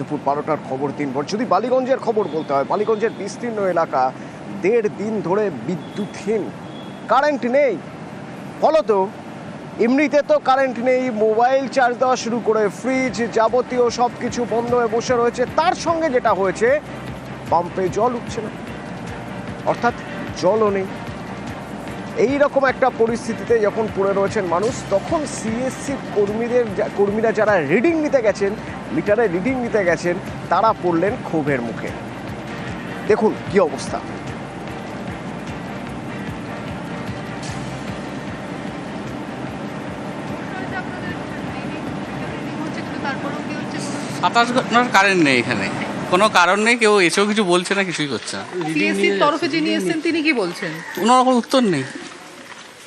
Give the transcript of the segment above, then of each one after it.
দুপুর বারোটার খবর তিন ভোর যদি বালিগঞ্জের খবর বলতে হয়, বালিগঞ্জের বিস্তীর্ণ এলাকা দেড় দিন ধরে বিদ্যুৎহীন। কারেন্ট নেই। ফলত এমনিতে তো কারেন্ট নেই, মোবাইল চার্জ দেওয়া শুরু করে, ফ্রিজ যাবতীয় সব কিছু বন্ধ হয়ে বসে রয়েছে। তার সঙ্গে যেটা হয়েছে পাম্পে জল উঠছে না। অর্থাৎ জলও নেই। এই রকম একটা পরিস্থিতিতে যখন পড়ে রয়েছেন মানুষ, তখন সিএসসি কর্মীদের কর্মীরা যারা রিডিং নিতে গেছেন মিটারে রিডিং নিতে গেছেন তারা পড়লেন ক্ষোভের মুখে। দেখুন কি অবস্থা। সাতাশ ঘণ্টার কারেন্ট নেই এখানে। কোনো কারণ নেই কেউ এসেও কিছু বলছে না কিছুই করছে না। সিএসসির তরফে যিনি এসেছেন তিনি কি বলছেন? কোনো রকম উত্তর নেই।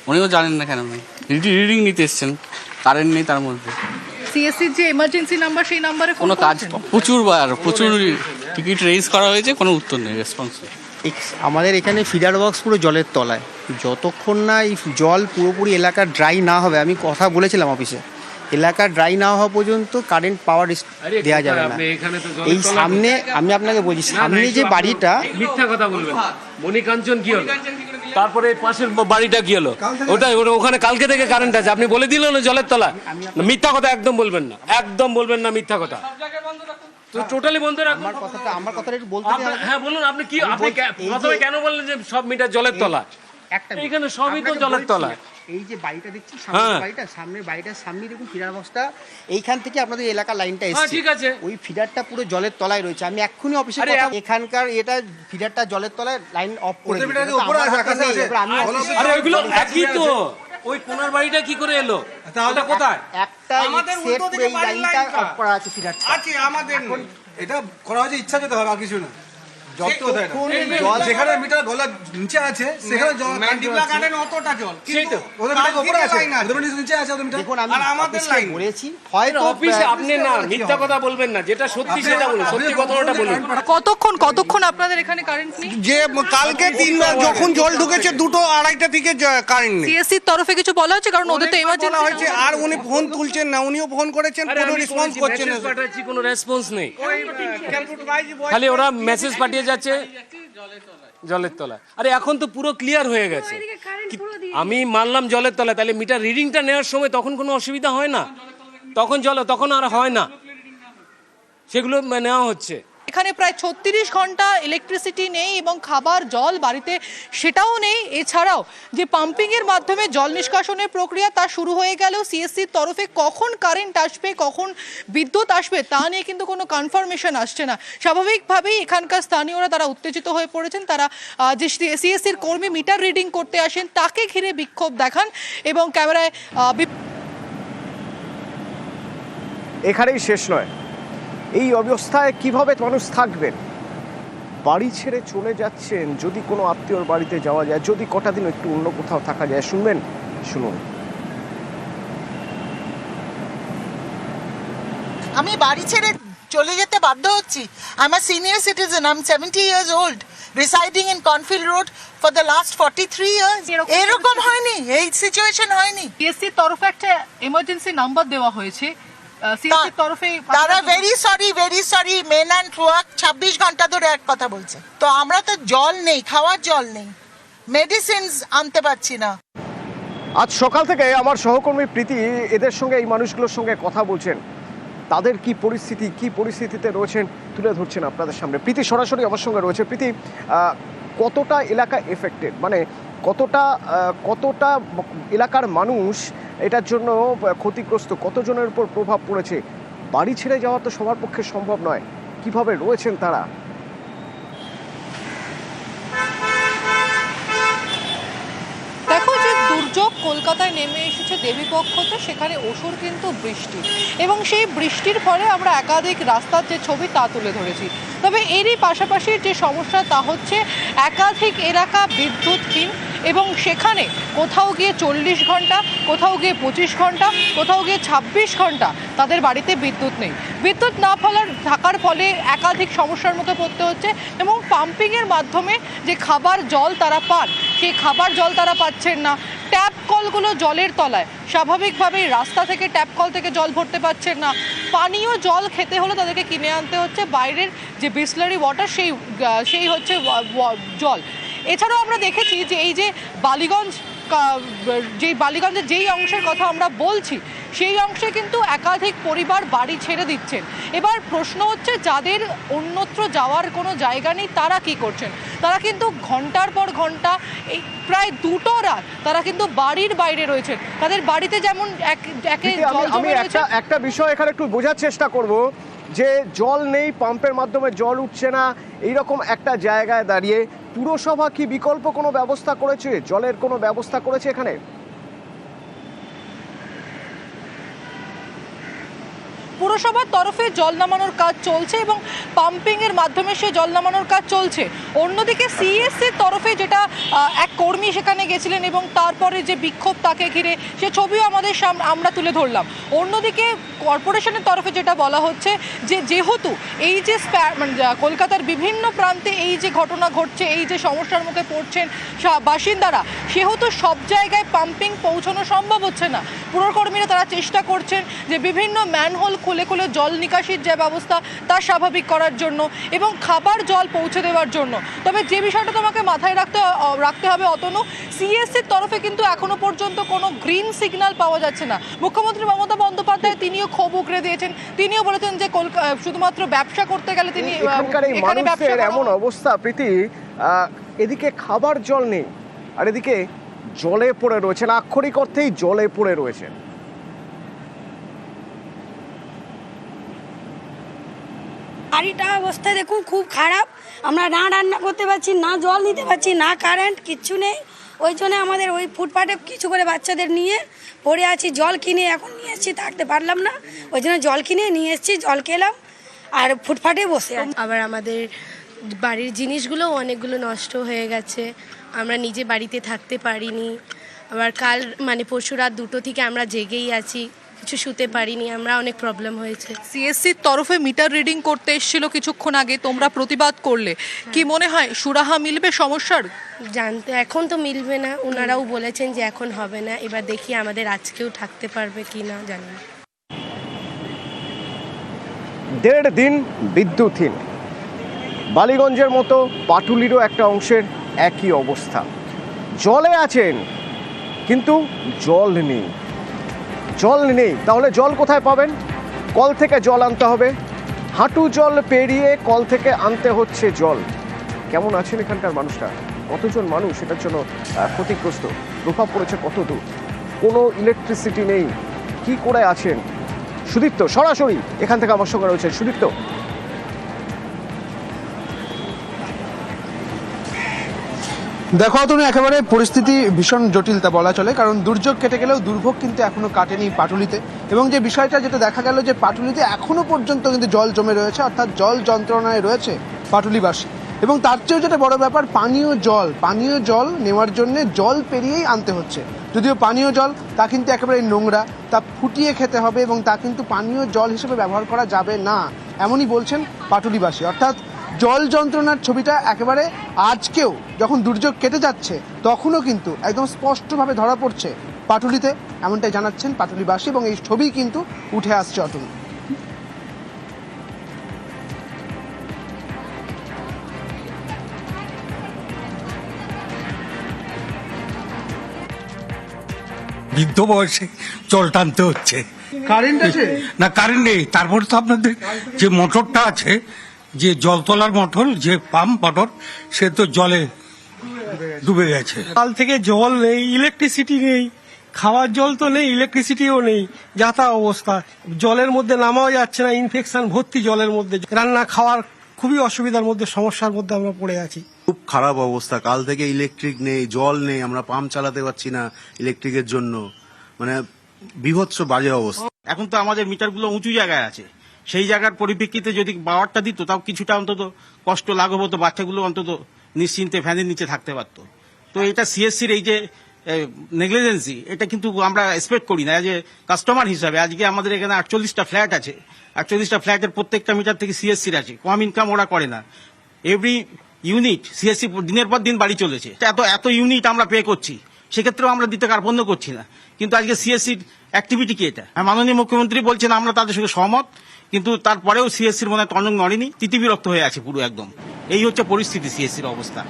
উনিও জানেন না কেন নেই রিডিং নিতে এসছেন। কারেন্ট নেই তার মধ্যে। সিএসসির যে এমার্জেন্সি নাম্বার সেই নাম্বারে কোনো কাজ? প্রচুর বার প্রচুর টিকিট রেজ করা হয়েছে কোনো উত্তর নেই রেসপন্স নেই। এক্স- আমাদের এখানে ফিডার বক্স পুরো জলের তলায়। যতক্ষণ না এই জল পুরোপুরি এলাকা ড্রাই না হবে আমি কথা বলেছিলাম অফিসে এলাকা ড্রাই না হওয়া পর্যন্ত কারেন্ট পাওয়ার দেওয়া যাবে না। এই সামনে আমি আপনাকে বলছি সামনে যে বাড়িটা মিথ্যা কথা বলবেন। মণিকাঞ্চন কি হলো? তারপরে পাশের বাড়িটা কি হলো? ওটা ওটা- ওখানে কালকে থেকে কারেন্ট আছে। আপনি বলে দিলেন না জলের তলা মিথ্যা কথা একদম বলবেন না একদম বলবেন না মিথ্যা কথা। তো টোটালি বন্ধ রাখুন। আমার কথাটা আমার কথাটা একটু বলতে আপনি- হ্যাঁ বলুন আপনি কি আপনি প্রথমে কেন বললেন যে সব মিটার জলের তলা একটা। এইখানে সবই তো জলের তলা। এই যে বাড়িটা দেখছি হ্যাঁ। সামনের বাড়িটা সামনের বাড়িটার সামনে দেখুন ফিডার বক্সটা এইখান থেকে আপনাদের এলাকা লাইনটা হ্যাঁ এসেছে। ঠিক আছে। ওই ফিডারটা পুরো জলের তলায় রয়েছে। আমি এক্ষুনি অফিসে কথা এখানকার এটা ফিডারটা জলের তলায় লাইন অফ করে আরে ওইগুলো একই তো। ওই কোনার বাড়িটা কি করে এলো? তাহলে কোথায়? একটা আমাদের উল্টো দিকে বাড়ির লাইনটা। অফ করা আছে ফিডারটা। আছে আমাদের এটা করা হয়েছে ইচ্ছা যেতে হবে আর কিছু না। যতক্ষণ জল- যেখানে মিটার গলা নিচে আছে সেখানে জল ম্যান্ডিবলা গার্ডেন অতটা জল সেই ওদের মিটার উপরে আছে। ওদের মিটার নিচে আছে ওদের মিটার দেখুন আমি আমাদের লাইন। বলেছি হয়তো অফিসে আপনি না মিথ্যা কথা বলবেন না যেটা সত্যি সেটা বলুন সত্যি কথাটা বলুন কতক্ষণ কতক্ষণ আপনাদের এখানে কারেন্ট নেই? যে কালকে তিন যখন জল ঢুকেছে দুটো আড়াইটা থেকে কারেন্ট নেই। সিএসসির তরফে কিছু বলা হচ্ছে কারণ ওদের তো বলা হয়েছে আর উনি ফোন তুলছেন না উনিও ফোন করেছেন কোনো রেসপন্স করছেন না। কোনো রেসপন্স নেই। খালি ওরা মেসেজ পাঠিয়ে যাচ্ছে? জলের তলায়। আরে এখন তো পুরো ক্লিয়ার হয়ে গেছে। আমি মানলাম জলের তলায় তাহলে মিটার রিডিংটা নেওয়ার সময় তখন কোনো অসুবিধা হয় না। তখন জল তখন আর হয় না। সেগুলো নেওয়া হচ্ছে। এখানে প্রায় ছত্রিশ ঘণ্টা ইলেকট্রিসিটি নেই এবং খাবার, জল বাড়িতে সেটাও নেই। এছাড়াও যে পাম্পিংয়ের মাধ্যমে জল নিষ্কাশনের প্রক্রিয়া তা শুরু হয়ে গেলেও সিএসসির তরফে কখন কারেন্ট আসবে, কখন বিদ্যুৎ আসবে, তা নিয়ে কিন্তু কোনো কনফার্মেশন আসছে না। স্বাভাবিকভাবেই এখানকার স্থানীয়রা তারা উত্তেজিত হয়ে পড়েছেন। তারা যে সিএসসির কর্মী মিটার রিডিং করতে আসেন, তাকে ঘিরে বিক্ষোভ দেখান এবং ক্যামেরায় এখানেই শেষ নয়। এই অবস্থায় কীভাবে মানুষ থাকবেন? বাড়ি ছেড়ে চলে যাচ্ছেন যদি কোনো আত্মীয়র বাড়িতে যাওয়া যায় যদি কটা দিন একটু অন্য কোথাও থাকা যায় শুনবেন? শুনুন। আমি বাড়ি ছেড়ে চলে যেতে বাধ্য হচ্ছি। I am senior citizen I am seventy years old residing in Cornfield road for the last forty three years এরকম- এরকম হয়নি এই সিচুয়েশন হয়নি। সিএসসির তরফে একটা এমার্জেন্সি নাম্বার দেওয়া হয়েছে। সিএসসির তরফে তারা very sorry very sorry men and work ছাব্বিশ ঘণ্টা ধরে এক কথা বলছে। তো আমরা তো জল নেই খাওয়ার জল নেই মেডিসিনস আনতে পারছি না। আজ সকাল থেকে আমার সহকর্মী প্রীতি এদের সঙ্গে এই মানুষগুলোর সঙ্গে কথা বলছেন। তাদের কি পরিস্থিতি কি পরিস্থিতিতে রয়েছেন তুলে ধরছেন আপনাদের সামনে। প্রীতি সরাসরি আমার সঙ্গে রয়েছে। প্রীতি কতটা এলাকা এফেক্টেড মানে কতটা কতটা এলাকার মানুষ এটার জন্য ক্ষতিগ্রস্ত? কতজনের উপর প্রভাব পড়েছে? বাড়ি ছেড়ে যাওয়া তো সবার পক্ষে সম্ভব নয়। কীভাবে রয়েছেন তারা দেখো যে দুর্যোগ কলকাতায় নেমে এসেছে দেবীপক্ষতে সেখানে অসুর কিন্তু বৃষ্টি। এবং সেই বৃষ্টির ফলে আমরা একাধিক রাস্তার যে ছবি তা তুলে ধরেছি। তবে এরই পাশাপাশি যে সমস্যা তা হচ্ছে, একাধিক এলাকা বিদ্যুৎহীন। এবং সেখানে কোথাও গিয়ে চল্লিশ ঘণ্টা, কোথাও গিয়ে পঁচিশ ঘণ্টা, কোথাও গিয়ে ছাব্বিশ ঘণ্টা তাদের বাড়িতে বিদ্যুৎ নেই। বিদ্যুৎ না ফলার, থাকার ফলে একাধিক সমস্যার মুখে পড়তে হচ্ছে এবং পাম্পিংয়ের মাধ্যমে যে খাবার জল তারা পান, সেই খাবার জল তারা পাচ্ছেন না। ট্যাপ কলগুলো জলের তলায়। স্বাভাবিকভাবেই রাস্তা থেকে ট্যাপ কল থেকে জল ভরতে পারছেন না। পানীয় জল খেতে হলে তাদেরকে কিনে আনতে হচ্ছে। বাইরের যে বিসলারি ওয়াটার সেই সেই হচ্ছে জল। এছাড়াও আমরা দেখেছি যে এই যে বালিগঞ্জ যেই বালিগঞ্জের যেই অংশের কথা আমরা বলছি সেই অংশে কিন্তু একাধিক পরিবার বাড়ি ছেড়ে দিচ্ছেন। এবার প্রশ্ন হচ্ছে যাদের অন্যত্র যাওয়ার কোনো জায়গা নেই তারা কি করছেন? তারা কিন্তু ঘণ্টার পর ঘণ্টা এই প্রায় দুটো রাত তারা কিন্তু বাড়ির বাইরে রয়েছেন। তাদের বাড়িতে যেমন এক একে একটা বিষয় এখানে একটু বোঝার চেষ্টা করব। যে জল নেই, পাম্পের মাধ্যমে জল উঠছে না, এইরকম একটা জায়গায় দাঁড়িয়ে পুরসভা কি বিকল্প কোনো ব্যবস্থা করেছে? জলের কোনো ব্যবস্থা করেছে এখানে? পুরসভার তরফে জল নামানোর কাজ চলছে এবং পাম্পিং এর মাধ্যমে সে জল নামানোর কাজ চলছে। অন্যদিকে সিএসসির তরফে যেটা এক কর্মী সেখানে গেছিলেন এবং তারপরে যে বিক্ষোভ তাকে ঘিরে সে ছবিও আমাদের সামনে আমরা তুলে ধরলাম। অন্যদিকে কর্পোরেশনের তরফে যেটা বলা হচ্ছে যে, যেহেতু এই যে মানে কলকাতার বিভিন্ন প্রান্তে এই যে ঘটনা ঘটছে, এই যে সমস্যার মুখে পড়ছেন বাসিন্দারা, সেহেতু সব জায়গায় পাম্পিং পৌঁছানো সম্ভব হচ্ছে না। পুরকর্মীরা তারা চেষ্টা করছেন যে বিভিন্ন ম্যানহোল খুলে খুলে জল নিকাশির যে ব্যবস্থা তা স্বাভাবিক করার জন্য এবং খাবার জল পৌঁছে দেওয়ার জন্য। তবে যে বিষয়টা তোমাকে মাথায় রাখতে রাখতে হবে অতনু সিএসসির তরফে কিন্তু এখনও পর্যন্ত কোনো গ্রিন সিগন্যাল পাওয়া যাচ্ছে না। মুখ্যমন্ত্রী মমতা বন্দ্যোপাধ্যায় তিনিও ক্ষোভ উগড়ে দিয়েছেন। তিনিও বলেছেন যে শুধুমাত্র ব্যবসা করতে গেলে তিনি মানুষের এমন অবস্থা প্রীতি এদিকে খাবার জল নেই আর এদিকে জলে পড়ে রয়েছেন আক্ষরিক অর্থেই জলে পড়ে রয়েছেন। বাড়িটা অবস্থা দেখুন খুব খারাপ। আমরা না রান্না করতে পারছি, না জল নিতে পারছি, না কারেন্ট কিচ্ছু নেই। ওই জন্য আমাদের ওই ফুটপাতে কিছু করে বাচ্চাদের নিয়ে পড়ে আছি, জল কিনে এখন নিয়ে এসেছি, থাকতে পারলাম না। ওই জন্য জল কিনে নিয়ে এসেছি, জল খেলাম, আর ফুটপাতে বসে আবার আমাদের বাড়ির জিনিসগুলো অনেকগুলো নষ্ট হয়ে গেছে। আমরা নিজে বাড়িতে থাকতে পারিনি। আবার কাল মানে পরশু রাত দুটো থেকে আমরা জেগেই আছি। কিছু শুতে পারিনি আমরা অনেক প্রবলেম হয়েছে। সিএসসির তরফে মিটার রিডিং করতে এসেছিল কিছুক্ষণ আগে তোমরা প্রতিবাদ করলে। কি মনে হয় সুরাহা মিলবে সমস্যার? জানতে এখন তো মিলবে না ওনারাও বলেছেন যে এখন হবে না এবার দেখি আমাদের আজকেও থাকতে পারবে কি না জানি না। দেড় দিন বিদ্যুৎহীন বালিগঞ্জের মতো পাটুলিরও একটা অংশের একই অবস্থা। জলে আছেন কিন্তু জল নেই। জল নেই, তাহলে জল কোথায় পাবেন? কল থেকে জল আনতে হবে। হাঁটু জল পেরিয়ে কল থেকে আনতে হচ্ছে জল। কেমন আছেন এখানকার মানুষরা? কতজন মানুষ এটার জন্য ক্ষতিগ্রস্ত? প্রভাব পড়েছে কত দূর? কোনো ইলেকট্রিসিটি নেই। কি করে আছেন? সুদীপ্ত, সরাসরি এখান থেকে আমার সঙ্গে রয়েছে সুদীপ্ত। দেখো তুমি একেবারে পরিস্থিতি ভীষণ জটিলতা বলা চলে, কারণ দুর্যোগ কেটে গেলেও দুর্ভোগ কিন্তু এখনও কাটেনি পাটুলিতে। এবং যে বিষয়টা যেটা দেখা গেল যে পাটুলিতে এখনও পর্যন্ত কিন্তু জল জমে রয়েছে, অর্থাৎ জল যন্ত্রণায় রয়েছে পাটুলিবাসী। এবং তার চেয়েও যেটা বড় ব্যাপার, পানীয় জল পানীয় জল নেওয়ার জন্য জল পেরিয়েই আনতে হচ্ছে। যদিও পানীয় জল, তা কিন্তু একেবারে নোংরা, তা ফুটিয়ে খেতে হবে এবং তা কিন্তু পানীয় জল হিসেবে ব্যবহার করা যাবে না, এমনই বলছেন পাটুলিবাসী। অর্থাৎ জল যন্ত্রণার ছবিটা একেবারে আজকেও যখন দুর্যোগ কেটে যাচ্ছে তখনও কিন্তু একদম স্পষ্টভাবে ধরা পড়ছে পাটুলিতে। এমনটাই জানাচ্ছেন পাটুলিবাসী এবং এই ছবি কিন্তু উঠে আসছে অটল বৃদ্ধ বয়সে জল টানতে হচ্ছে। কারেন্ট আছে? না কারেন্ট নেই। তারপর তো আপনাদের যে মোটরটা আছে যে জল তোলার মোটর যে পাম্প মোটর সে তো জলে ডুবে গেছে। কাল থেকে জল নেই ইলেকট্রিসিটি নেই খাওয়ার জল তো নেই ইলেকট্রিসিটিও নেই যাতা অবস্থা। জলের মধ্যে নামাও যাচ্ছে না ইনফেকশন ভর্তি জলের মধ্যে। রান্না খাওয়ার খুবই অসুবিধার মধ্যে সমস্যার মধ্যে আমরা পড়ে আছি। খুব খারাপ অবস্থা কাল থেকে ইলেকট্রিক নেই জল নেই আমরা পাম্প চালাতে পারছি না ইলেকট্রিকের জন্য। মানে বিভৎস বাজে অবস্থা। এখন তো আমাদের মিটারগুলো উঁচু জায়গায় আছে। সেই জায়গার পরিপ্রেক্ষিতে যদি পাওয়ারটা দিত, তাও কিছুটা অন্তত কষ্ট লাঘব হতো, বাচ্চাগুলো অন্তত নিশ্চিন্তে ফ্যানের নিচে থাকতে পারতো। তো এটা সিএসসির এই যে নেগলিজেন্সি এটা কিন্তু আমরা এক্সপেক্ট করি না। যে কাস্টমার হিসাবে, আজকে আমাদের এখানে আটচল্লিশটা ফ্ল্যাট আছে। আটচল্লিশটা ফ্ল্যাটের প্রত্যেকটা মিটার থেকে সিএসসির আছে কম ইনকাম ওরা করে না। এভরি ইউনিট সিএসসি দিনের পর দিন বাড়ি চলেছে। এত এত ইউনিট আমরা পে করছি। সেক্ষেত্রেও আমরা দিতে কার্পণ্য করছি না। কিন্তু আজকে সিএসসির অ্যাক্টিভিটি কি এটা? হ্যাঁ মাননীয় মুখ্যমন্ত্রী বলছেন আমরা তাদের সঙ্গে সহমত, কিন্তু তারপরেও সিএসসির মনে হয় নড়েনি, তিতিবিরক্ত হয়ে আছে পুরো একদম। এই হচ্ছে পরিস্থিতি সিএসসির অবস্থা।